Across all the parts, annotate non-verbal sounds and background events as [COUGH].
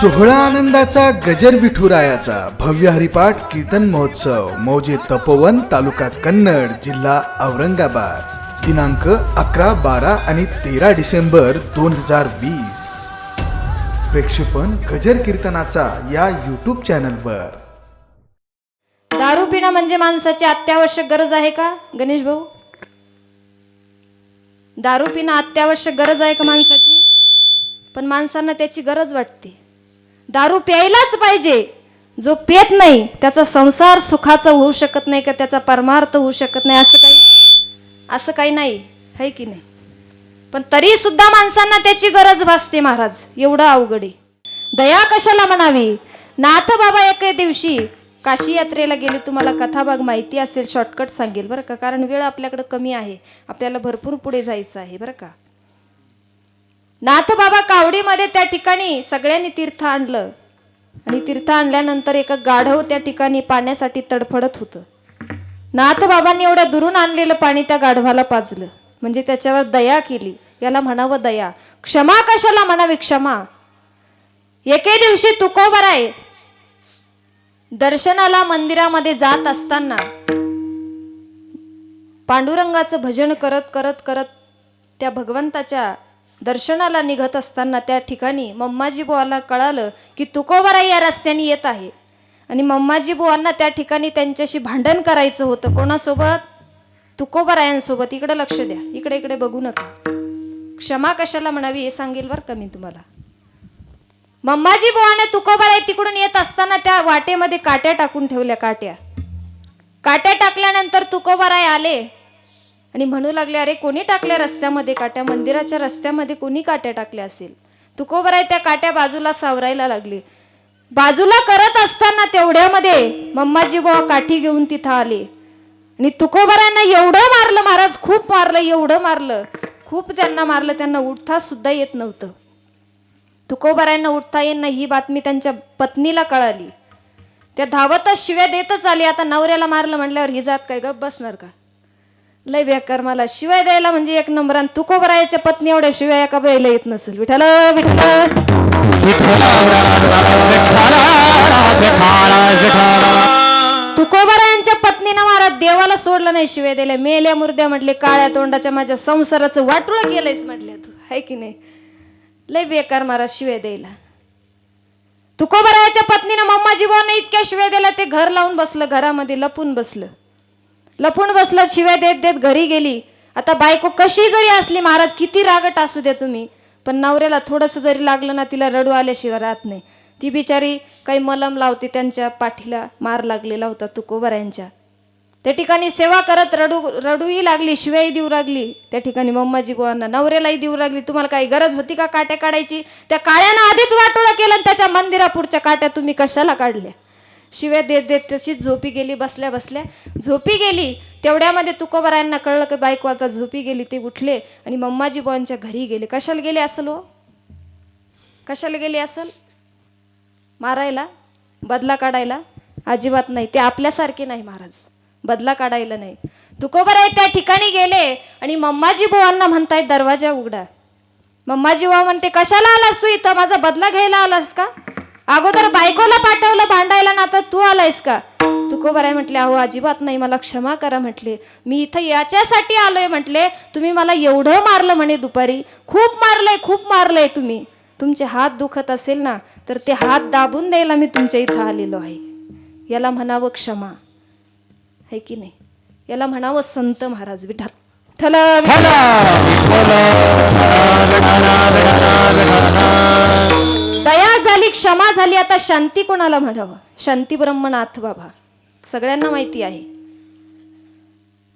सोहळा आनंदाचा गजर विठुरायाचा. भव्य हरिपाठ कीर्तन महोत्सव. मौजे तपोवन तालुका कन्नड जिल्हा औरंगाबाद. दिनांक अकरा बारा आणि तेरा डिसेंबर दोन हजार वीस. प्रेक्षेपण गजर कीर्तनाचा या यूट्यूब चॅनलवर दारू पिणं म्हणजे माणसाची अत्यावश्यक गरज आहे का? गणेश भाऊ? दारू पिणं अत्यावश्यक गरज आहे का माणसाची? पण माणसांना त्याची गरज वाटते. दारू प्यायलाच पाहिजे. जो पेत नाही त्याचा संसार सुखाचा होऊ शकत नाही का त्याचा परमार्थ होऊ शकत नाही असं काही? असं काही नाही है की नाही? पण तरी सुद्धा माणसांना त्याची गरज भासते महाराज एवढं अवघड आहे. दया कशाला म्हणावी? नाथ बाबा एके दिवशी काशी यात्रेला गेले तुम्हाला कथाभाग माहिती असेल शॉर्टकट सांगेल बरं का कारण वेळ आपल्याकडे कमी आहे. आपल्याला भरपूर पुढे जायचं आहे बरं का. नाथबाबा कावडीमध्ये त्या ठिकाणी सगळ्यांनी तीर्थ आणलं. आणि तीर्थ आणल्यानंतर एक गाढव त्या ठिकाणी पाण्यासाठी तडफडत होतं. नाथ बाबांनी एवढ्या दुरून आणलेलं पाणी त्या गाढवाला पाजलं. म्हणजे त्याच्यावर दया केली. याला म्हणावं दया. क्षमा कशाला म्हणावी क्षमा? एके दिवशी तुकोबर आहे दर्शनाला मंदिरामध्ये जात असताना पांडुरंगाचं भजन करत करत करत त्या भगवंताच्या दर्शनाला निघत असताना त्या ठिकाणी मम्माजी बुवाला कळालं की तुकोबाराई या रस्त्याने येत आहे. आणि मम्माजी बुवांना त्या ठिकाणी त्यांच्याशी भांडण करायचं होतं. कोणासोबत? तुकोबरायांसोबत. इकडे लक्ष द्या. इकडे इकडे बघू नका. क्षमा कशाला म्हणावी हे सांगेल बरं का मी तुम्हाला. मम्माजी बुवाने तुकोबराई तिकडून येत असताना त्या वाटेमध्ये काट्या टाकून ठेवल्या काट्या. काट्या टाकल्यानंतर तुकोबराय आले. आणि म्हणू लागले अरे कोणी टाकल्या रस्त्यामध्ये काट्या? मंदिराच्या रस्त्यामध्ये कोणी काट्या टाकल्या असेल? तुकोबराय त्या काट्या बाजूला सावरायला लागले. बाजूला करत असताना तेवढ्यामध्ये मम्माजी बुवा काठी घेऊन तिथं आले. आणि तुकोबरायांना एवढं मारलं महाराज खूप मारलं एवढं मारलं. खूप त्यांना मारलं त्यांना उठता सुद्धा येत नव्हतं. तुकोबरायांना उठता येईन ही बातमी त्यांच्या पत्नीला कळाली. त्या धावतच शिव्या देतच आली. आता नवऱ्याला मारलं म्हटल्यावर ही जात काय गप बसणार का? लय बेकार मला. शिवाय द्यायला म्हणजे एक नंबर आणि तुकोबरायाच्या पत्नी एवढ्या शिवाय एका बाईला येत नसेल. विठाल विठाल तुकोबरायांच्या पत्नीनं महाराज देवाला सोडलं नाही शिवाय द्यायला. मेल्या मुर्द्या म्हटले काळ्या तोंडाच्या माझ्या संसाराचं वाटुळं गेलंयस म्हटल्या तू. हाय की नाही? लय बेकार मला शिवाय द्यायला. तुकोबरायाच्या पत्नीनं मम्माजी बुवाने इतक्या शिवाय दिल्या ते घर लावून बसलं घरामध्ये लपून बसलं. लपून बसलं शिव्या देत देत घरी गेली. आता बायको कशी जरी असली महाराज किती रागट असू दे तुम्ही. पण नवऱ्याला थोडंसं जरी लागलं ना तिला रडू आल्याशिवाय राहत नाही. ती बिचारी काही मलम लावते त्यांच्या पाठीला मार लागलेला होता तुकोबऱ्यांच्या त्या ठिकाणी सेवा करत रडू रडूही लागली शिवाई देऊ लागली. त्या ठिकाणी मम्माजी बुवांना नवऱ्यालाही देऊ लागली. तुम्हाला काही गरज होती का काट्या काढायची? त्या काळ्यानं आधीच वाटोळा केलं आणि त्याच्या मंदिरापुढच्या काट्या तुम्ही कशाला काढल्या? शिव्या देत देत तशीच झोपी गेली बसल्या बसल्या. झोपी गेली. तेवढ्यामध्ये तुकोबरायांना कळलं की बायको आता झोपी गेली ते उठले आणि मम्माजी बॉनच्या घरी गेले. कशाला गेले असल हो? कशाला गेले असल? मारायला? बदला काढायला? अजिबात नाही. ते आपल्यासारखे नाही महाराज. बदला काढायला नाही. तुकोबराय त्या ठिकाणी गेले आणि मम्माजी बुवांना म्हणतायत दरवाजा उघडा. मम्माजी बुवा म्हणते कशाला आलास तू इथं? माझा बदला घ्यायला आलास का? अगोदर बायकोला पाठवलं भांडायला ना आता तू आलायस का? तुकोबराय म्हटले अहो अजिबात नाही मला क्षमा करा म्हटले. मी इथं याच्यासाठी आलोय म्हटले. तुम्ही मला एवढं मारलं म्हणे दुपारी. खूप मारलंय खूप मारलंय तुम्ही. तुमचे हात दुखत असेल ना तर ते हात दाबून द्यायला मी तुमच्या इथं आलेलो आहे. याला म्हणावं क्षमा. है की नाही? याला म्हणावं संत महाराज विठ्ठल. विठ्ठल, झाली क्षमा झाली आता शांती कोणाला म्हणावं? शांती ब्रह्मनाथ बाबा. सगळ्यांना माहिती आहे.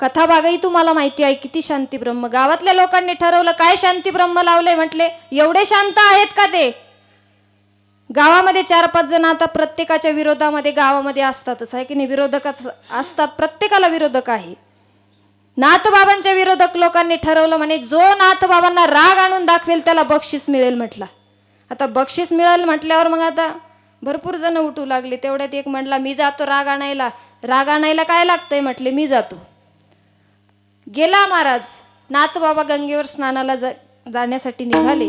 कथाभागही तुम्हाला माहिती आहे किती शांती ब्रह्म गावातल्या लोकांनी ठरवलं काय शांती ब्रह्म लावलंय म्हटले? एवढे शांत आहेत का ते? गावामध्ये चार पाच जण आता प्रत्येकाच्या विरोधामध्ये गावामध्ये असतातच आहे की नाही? विरोधकच असतात प्रत्येकाला विरोधक आहे. नाथबाबांच्या विरोधक लोकांनी ठरवलं म्हणे जो नाथबाबांना राग आणून दाखवेल त्याला बक्षीस मिळेल म्हटला. आता बक्षीस मिळालं म्हटल्यावर मग आता भरपूर जण उठू लागले. तेवढ्यात एक म्हणला मी जातो राग आणायला राग आणायला काय लागतंय? म्हटले मी जातो. गेला महाराज. नाथबाबा गंगेवर स्नानाला जा जाण्यासाठी निघाले.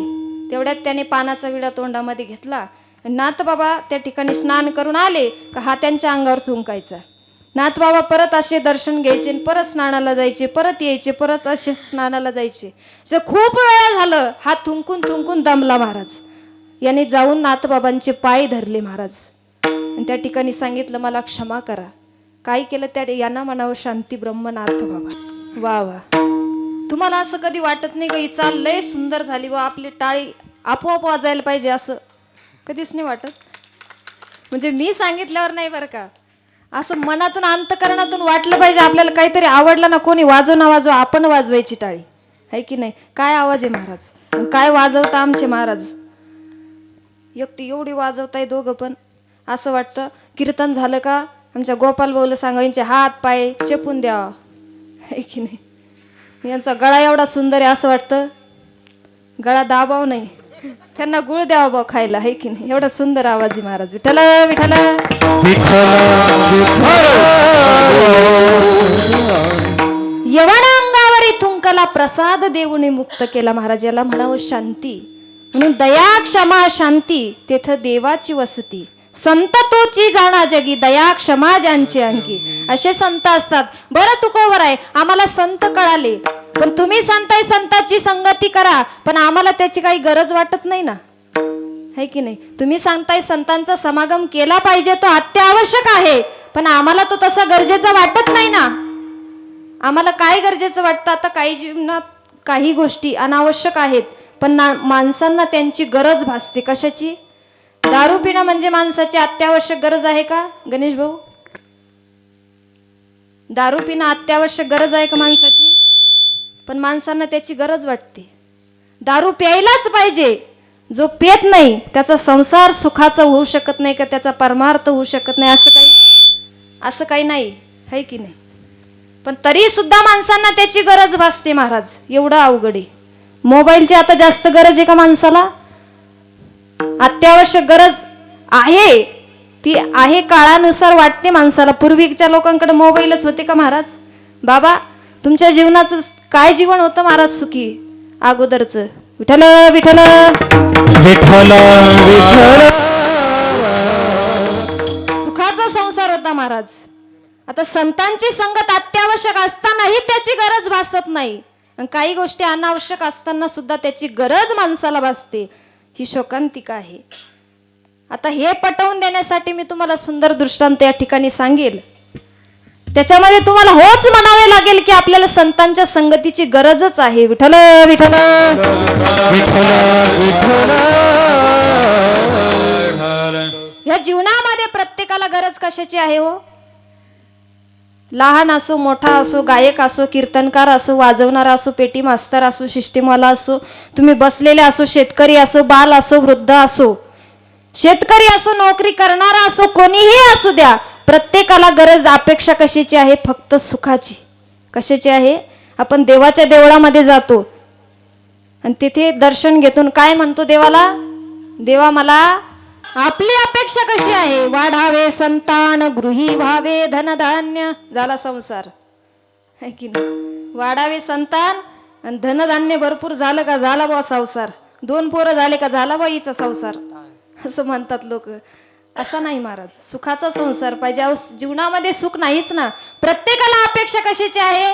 तेवढ्यात त्याने पानाचा विडा तोंडामध्ये घेतला. नाथ बाबा त्या ठिकाणी स्नान करून आले का हा त्यांच्या अंगावर थुंकायचा. नाथ बाबा परत असे दर्शन घ्यायचे आणि परत स्नानाला जायचे परत यायचे परत असे स्नानाला जायचे. खूप वेळा झालं. हा थुंकून थुंकून दमला महाराज. याने जाऊन नाथबाबांचे पाय धरले महाराज. आणि त्या ठिकाणी सांगितलं मला क्षमा करा. काय केलं त्या यांना म्हणावं शांती ब्रह्मनाथ बाबा वा वा. तुम्हाला असं कधी वाटत नाही का ही चाल लय सुंदर झाली व आपली टाळी आपोआप वाजायला पाहिजे असं? कधीच नाही वाटत? म्हणजे मी सांगितल्यावर नाही बरं का? असं मनातून अंतकरणातून वाटलं पाहिजे आपल्याला काहीतरी आवडलं ना कोणी वाजव ना वाजव आपण वाजवायची टाळी. आहे की नाही? काय आवाज आहे महाराज? काय वाजवता आमचे महाराज? एकटी एवढी वाजवताय दोघं पण. असं वाटतं कीर्तन झालं का? आमच्या गोपाल भाऊला सांगा यांचे हात पाय चेपून द्यावा. आहे की नाही? यांचा गळा एवढा सुंदर आहे असं वाटतं गळा दाबाव नाही. त्यांना गुळ द्यावा भाऊ खायला आहे की नाही? एवढा सुंदर आवाज आहे महाराज. विठ्ठल विठ्ठल. यवना अंगावरी तुंकला प्रसाद देऊने मुक्त केला महाराज. याला म्हणावं शांती. म्हणून दया क्षमा शांती तेथ देवाची वसती. संत तोची जाणा जगी दया क्षमा ज्यांची आणखी असे संत असतात. बरं तुकोवर आहे. आम्हाला संत कळाले. पण तुम्ही संताय संताची संगती करा. पण आम्हाला त्याची काही गरज वाटत नाही ना? है की नाही? तुम्ही सांगताय संतांचा समागम केला पाहिजे तो अत्यावश्यक आहे. पण आम्हाला तो तसा गरजेचा वाटत नाही ना? आम्हाला काय गरजेचं वाटतं? आता काही जीवनात काही गोष्टी अनावश्यक आहेत. पण ना माणसांना त्यांची गरज भासते. कशाची? दारू पिणं म्हणजे माणसाची अत्यावश्यक गरज आहे का? गणेश भाऊ? दारू पिणं अत्यावश्यक गरज आहे का माणसाची? पण माणसांना त्याची गरज वाटते. दारू प्यायलाच पाहिजे. जो पेत नाही त्याचा संसार सुखाचा होऊ शकत नाही का? त्याचा परमार्थ होऊ शकत नाही? असं काही? असं काही नाही. है की नाही? पण तरी सुद्धा माणसांना त्याची गरज भासते महाराज. एवढं अवघड आहे. मोबाईलची आता जास्त गरज आहे का माणसाला? अत्यावश्यक गरज आहे. ती आहे काळानुसार वाटते माणसाला. पूर्वीच्या लोकांकडे मोबाईलच होते का महाराज? बाबा तुमच्या जीवनाचं काय जीवन होतं महाराज सुखी? अगोदरचं. विठ्ठल विठ्ठल. विठ्ठल सुखाचा संसार होता महाराज. आता संतांची संगत अत्यावश्यक असतानाही त्याची गरज भासत नाही. आणि काही गोष्टी अनावश्यक असताना सुद्धा त्याची गरज माणसाला भासते. ही शोकांतिका आहे. आता हे पटवून देण्यासाठी मी तुम्हाला सुंदर दृष्टांत या ठिकाणी सांगेल. त्याच्यामध्ये तुम्हाला होच म्हणावे लागेल की आपल्याला संतांच्या संगतीची गरजच आहे. विठ्ठल विठ्ठल. या जीवनामध्ये प्रत्येकाला गरज कशाची आहे हो? लहान असो मोठा असो गायक असो कीर्तनकार असो वाजवणारा असो पेटी मास्तर असो सिस्टीमवाला असो तुम्ही बसलेले असो शेतकरी असो बाल असो वृद्ध असो. शेतकरी असो नोकरी करणारा असो कोणीही असू द्या. प्रत्येकाला गरज अपेक्षा कशाची आहे? फक्त सुखाची. कशाची आहे? आपण देवाच्या देवळामध्ये जातो. आणि तिथे दर्शन घेतून काय म्हणतो देवाला? देवा मला आपली अपेक्षा कशी आहे? वाढावे संतान गृही व्हावे धनधान्य. झाला संसार. है की नाही? वाढावे संतान आणि धनधान्य भरपूर झालं का? झाला बा संसार. दोन पोरं झाले का? झाला बा हिचा संसार. असं म्हणतात लोक. असा नाही महाराज. सुखाचा संसार पाहिजे. अहो, जीवनामध्ये सुख नाहीच ना. प्रत्येकाला अपेक्षा कशाची आहे?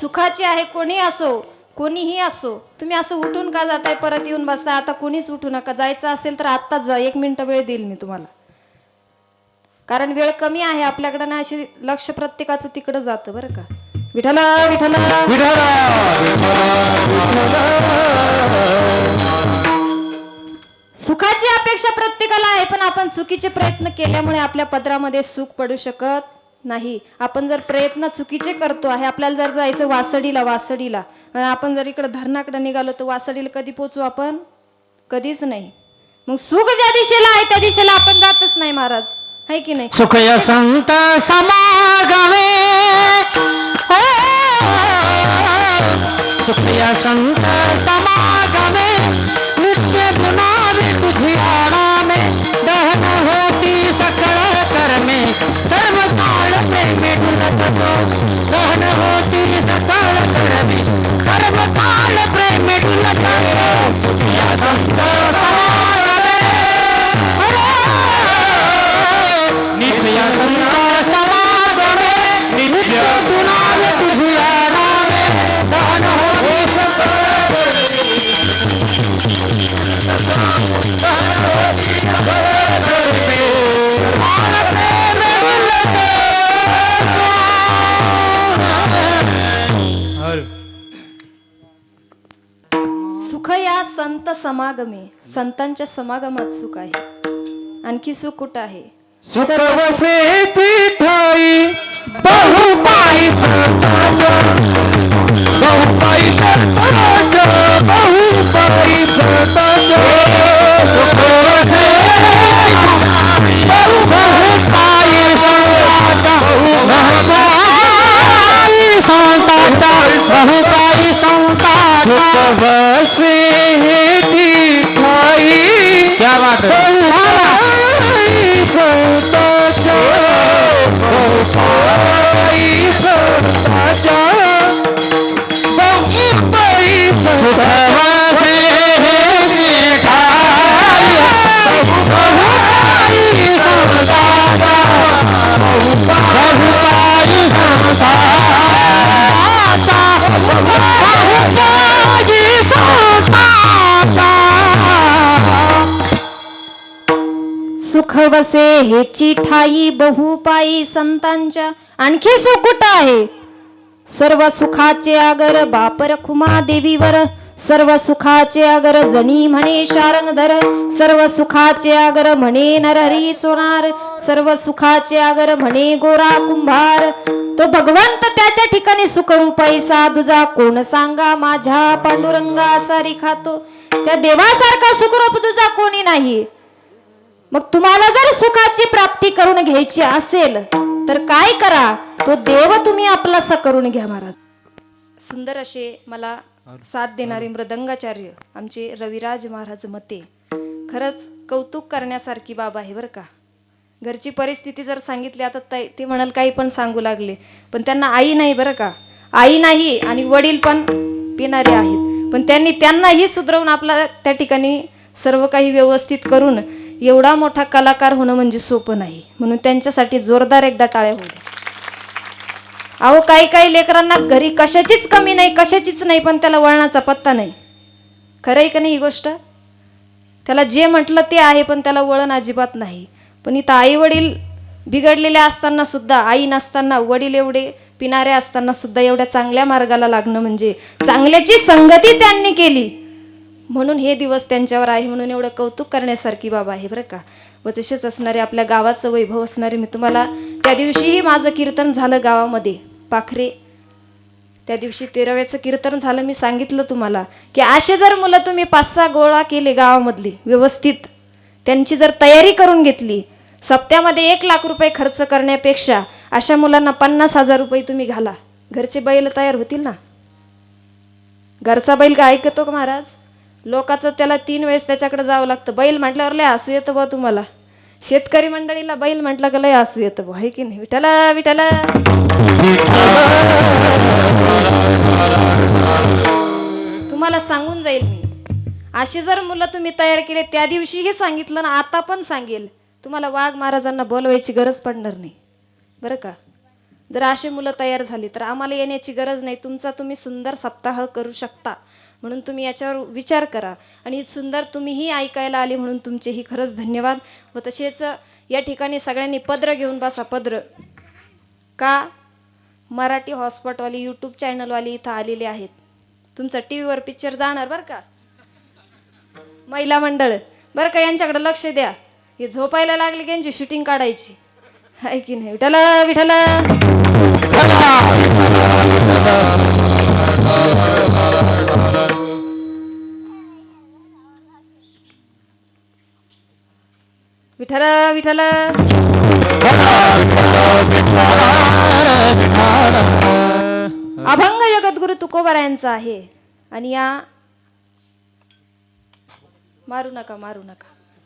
सुखाची आहे. कोणी असो. कोणीही असो तुम्ही असं उठून का जाताय परत येऊन बसता आता कोणीच उठू नका. जायचं असेल तर आत्ताच जा. एक मिनिट वेळ देईल मी तुम्हाला. कारण वेळ कमी आहे. आपल्याकडे ना अशी लक्ष प्रत्येकाचं तिकडं जातं बरं का. विठ्ठल. विठ्ठल! सुखाची अपेक्षा प्रत्येकाला आहे पण आपण चुकीचे प्रयत्न केल्यामुळे आपल्या पदरामध्ये सुख पडू शकत नाही. आपण जर प्रयत्न चुकीचे करतो आहे आपल्याला जर जायचं वासडीला वासडीला आपण जर इकडं धरणाकडे निघालो तर वासडीला कधी पोचू आपण? कधीच नाही. मग सुख ज्या दिशेला आहे त्या दिशेला आपण जातच नाही महाराज. आहे की नाही? सुखय संत समागवे सुख संत समा समागमे संतांच्या समागमात सुख आहे. आणखी सुख कुठं आहे? बहुपाई वसे ठाई बहुपाई संतांच्या. आणखी सुख कुठं आहे? सर्व सुखाचे आगर बापर खुमा देवीवर. सर्व सुखाचे आगर जणी म्हणे शारंगधर. सर्व सुखाचे आगर म्हणे नरहरी सोनार. सर्व सुखाचे आगर म्हणे गोरा कुंभार. तो भगवंत त्याच्या ठिकाणी सुखरूपाई साधुजा कोण सांगा? माझ्या पांडुरंगा सारी खातो. त्या देवासारखा सुखरूप तुझा कोणी नाही. मग तुम्हाला जर सुखाची प्राप्ती करून घ्यायची असेल तर काय करा? तो देव तुम्ही आपलासा करून घ्या महाराज. सुंदर असे मला साथ देणारे मृदंगाचार्य आमचे रविराज महाराज मते. खरंच कौतुक करण्यासारखी बाब आहे बरं का. घरची परिस्थिती जर सांगितली आता ताई- ते म्हणाल काही पण सांगू लागले. पण त्यांना आई नाही बरं का. आई नाही आणि वडील पण पिणारे आहेत. पण त्यांनी त्यांनाही सुधरवून आपला त्या ठिकाणी सर्व काही व्यवस्थित करून एवढा मोठा कलाकार होणं म्हणजे सोपं नाही. म्हणून त्यांच्यासाठी जोरदार एकदा टाळ्या होऊ द्या. अहो काही काही लेकरांना घरी कशाचीच कमी नाही कशाचीच नाही पण त्याला वळणाचा पत्ता नाही. खरं आहे का नाही ही गोष्ट? त्याला जे म्हटलं ते आहे पण त्याला वळण अजिबात नाही. पण इथं आई वडील बिघडलेले असताना सुद्धा आई नसताना वडील एवढे पिणारे असताना सुद्धा एवढ्या चांगल्या मार्गाला लागणं म्हणजे चांगल्याची संगती त्यांनी केली. म्हणून हे दिवस त्यांच्यावर आहे म्हणून एवढं कौतुक करण्यासारखी बाबा आहे बरं का. व तसेच असणारे आपल्या गावाचं वैभव असणारे मी तुम्हाला त्या दिवशीही माझं कीर्तन झालं गावामध्ये. पाखरे. त्या दिवशी तेराव्याचं कीर्तन झालं मी सांगितलं तुम्हाला की असे जर मुलं तुम्ही पाच सहा गोळा केले गावामधली व्यवस्थित त्यांची जर तयारी करून घेतली सप्त्यामध्ये एक लाख रुपये खर्च करण्यापेक्षा अशा मुलांना पन्नास हजार रुपये तुम्ही घाला. घरचे बैल तयार होतील ना? घरचा बैल का ऐकतो का महाराज? लोकाचं त्याला तीन वेळेस त्याच्याकडे जावं लागतं. बैल म्हटल्यावर लय हसू येतं बा तुम्हाला. शेतकरी मंडळीला बैल म्हटलं का लय हसू येतं बा आहे की नाही? विठाला विठाला तुम्हाला सांगून जाईल मी. अशी जर मुलं तुम्ही तयार केले त्या दिवशीही सांगितलं ना आता पण सांगेल. तुम्हाला वाघ महाराजांना बोलवायची गरज पडणार नाही. बरं का? जर अशी मुलं तयार झाली तर आम्हाला येण्याची गरज नाही. तुमचा तुम्ही सुंदर सप्ताह करू शकता. म्हणून तुम्ही याच्यावर विचार करा. आणि सुंदर तुम्हीही ऐकायला आले म्हणून तुमचेही खरंच धन्यवाद. व तसेच या ठिकाणी सगळ्यांनी पत्र घेऊन बसा पत्र का? मराठी हॉटस्पॉटवाली यूट्यूब चॅनलवाली इथं आलेले आहेत. तुमचा टी व्हीवर पिक्चर जाणार बरं का? महिला मंडळ. बरं का यांच्याकडे लक्ष द्या. हे झोपायला लागले की यांची शूटिंग काढायची. आहे की नाही? विठाला विठाला विठ्ठल विठ्ठल. अभंग जगद्गुरु तुकोबरायांचा आहे. आणि या मारू नका मारू नका.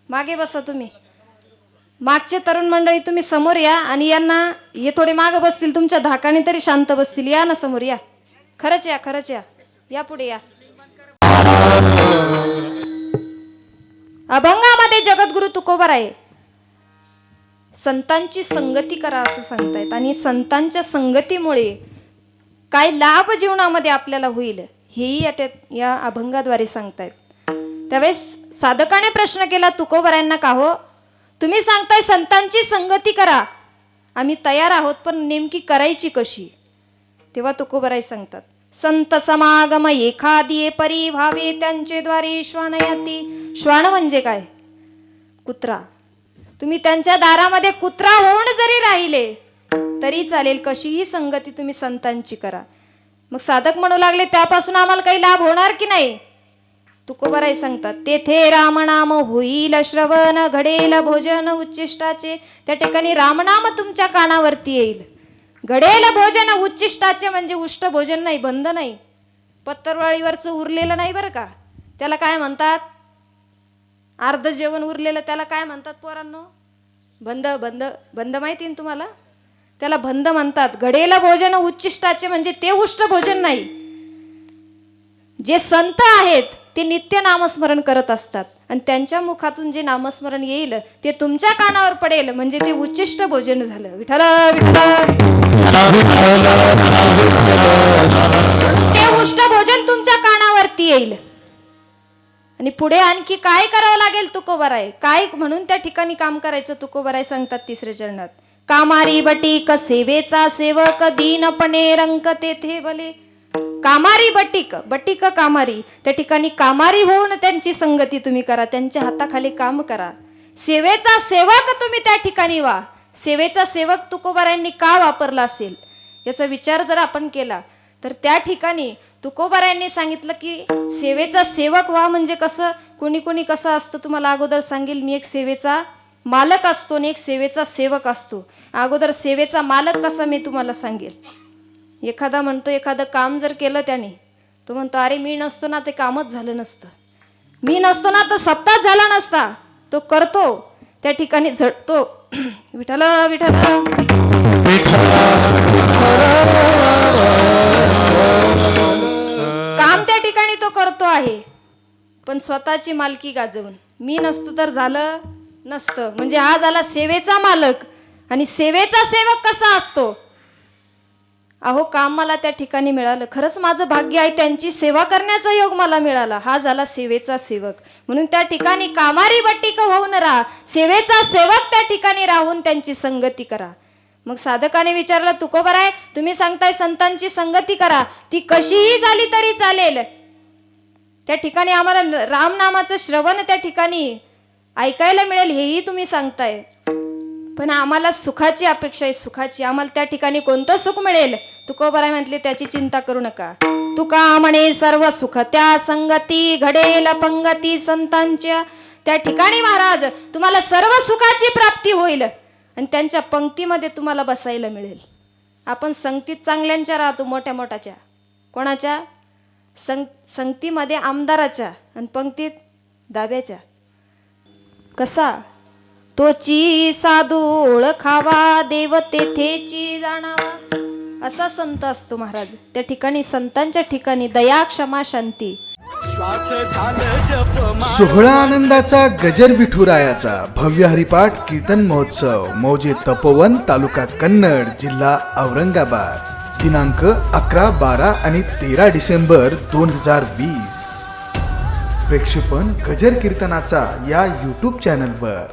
मागे बसा तुम्ही. मागचे तरुण मंडळी तुम्ही समोर या आणि यांना हे थोडे मागे बसतील तुमच्या धाकाने तरी शांत बसतील. या ना समोर या. खरंच या खरंच या. या पुढे या. अभंगामध्ये जगद्गुरु तुकोबार आहे. संतांची संगती करा असं सांगतायत. आणि संतांच्या संगतीमुळे काय लाभ जीवनामध्ये आपल्याला होईल हेही या या अभंगाद्वारे सांगतायत. त्यावेळेस साधकाने प्रश्न केला तुकोबऱ्यांना का हो? तुम्ही सांगताय संतांची संगती करा. आम्ही तयार आहोत पण नेमकी करायची कशी? तेव्हा तुकोबराय सांगतात संत समागम एखादी परी भावे त्यांचे द्वारे श्वानयाती श्वान म्हणजे काय? कुत्रा. तुम्ही त्यांच्या दारामध्ये कुत्रा होऊन जरी राहिले तरी चालेल कशीही संगती तुम्ही संतांची करा. मग साधक म्हणू लागले त्यापासून आम्हाला काही लाभ होणार की नाही? तुकोबराय सांगतात तेथे रामनाम होईल श्रवण घडेल भोजन उच्चिष्टाचे त्या ठिकाणी रामनाम तुमच्या कानावरती येईल. घडेल भोजन उच्चिष्टाचे म्हणजे उष्ट भोजन नाही बंद नाही. पत्तरवाळीवरचं उरलेलं नाही बरं का? त्याला काय म्हणतात? अर्ध जेवण उरलेलं त्याला काय म्हणतात पोरांनो? बंद बंद बंद माहिती ना तुम्हाला? त्याला बंद म्हणतात. घडेला भोजन उच्चिष्टाचे म्हणजे ते उष्ट भोजन नाही. जे संत आहेत ते नित्य नामस्मरण करत असतात. आणि त्यांच्या मुखातून जे नामस्मरण येईल ते तुमच्या कानावर पडेल म्हणजे ते उच्चिष्ट भोजन झालं. विठ्ठल विठ्ठल. ते उष्ट भोजन तुमच्या कानावरती येईल. आणि पुढे आणखी काय करावं लागेल तुकोबराय? काय म्हणून त्या ठिकाणी काम करायचं तुकोबराय सांगतात तिसऱ्या चरणात? कामारी बटीक सेवेचा सेवक दीनपणे रंग तेथे भले कामारी बटीक बटीक कामारी. त्या ठिकाणी कामारी होऊन त्यांची संगती तुम्ही करा त्यांच्या हाताखाली काम करा. सेवेचा सेवक तुम्ही त्या ठिकाणी वा सेवेचा सेवक तुकोबारायांनी का वापरला असेल? याचा विचार जर आपण केला तर त्या ठिकाणी तुकोबारायांनी सांगितलं की सेवेचा सेवक व्हा म्हणजे कसं? कोणी कोणी कसं असतं तुम्हाला अगोदर सांगेल मी एक सेवेचा मालक असतो आणि एक सेवेचा सेवक असतो. अगोदर सेवेचा मालक कसा मी तुम्हाला सांगेल? एखादा म्हणतो एखादं काम जर केलं त्याने तो म्हणतो अरे मी नसतो ना ते कामच झालं नसतं. मी नसतो ना तर सप्ताह झाला नसता. तो करतो त्या ठिकाणी झटतो. [CLEARS THROAT] विठाला विठाला ठिकाणी तो करतो आहे. पण स्वतःची मालकी गाजवून. मी नसतो तर झालं नसतं. म्हणजे हा झाला सेवेचा मालक. आणि सेवेचा सेवक कसा असतो? अहो काम मला त्या ठिकाणी मिळालं. खरंच माझं भाग्य आहे त्यांची सेवा करण्याचा योग मला मिळाला. हा झाला सेवेचा सेवक. म्हणून त्या ठिकाणी कामारी बट्टिक होऊन राहा. सेवेचा सेवक त्या ठिकाणी राहून त्यांची संगती करा. मग साधकाने विचारलं तुकोबर आहे तुम्ही सांगताय संतांची संगती करा. ती कशीही झाली तरी चालेल. त्या ठिकाणी आम्हाला रामनामाचं श्रवण त्या ठिकाणी ऐकायला मिळेल हेही तुम्ही सांगताय. पण आम्हाला सुखाची अपेक्षा आहे सुखाची. आम्हाला त्या ठिकाणी कोणतं सुख मिळेल? तुकोबराय म्हटले त्याची चिंता करू नका. तुका म्हणे सर्व सुख. त्या संगती घडेल पंगती संतांच्या. त्या ठिकाणी महाराज तुम्हाला सर्व सुखाची प्राप्ती होईल आणि त्यांच्या पंक्तीमध्ये तुम्हाला बसायला मिळेल. आपण संगतीत चांगल्यांच्या राहतो मोठ्या मोठ्याच्या कोणाच्या? संग संगतीमध्ये आमदाराच्या आणि पंक्तीत दाब्याच्या कसा? तोची साधू ओळखावा देव तेथेची जाणावा. असा संत असतो महाराज. त्या ठिकाणी संतांच्या ठिकाणी दया क्षमा शांती. सोहळा आनंदाचा गजर विठुरायाचा भव्य हरिपाठ कीर्तन महोत्सव मौजे तपोवन तालुका कन्नड जिल्हा औरंगाबाद. दिनांक अकरा बारा आणि तेरा डिसेंबर दोन हजार वीस. प्रेक्षेपण गजर कीर्तनाचा या यूट्यूब चॅनलवर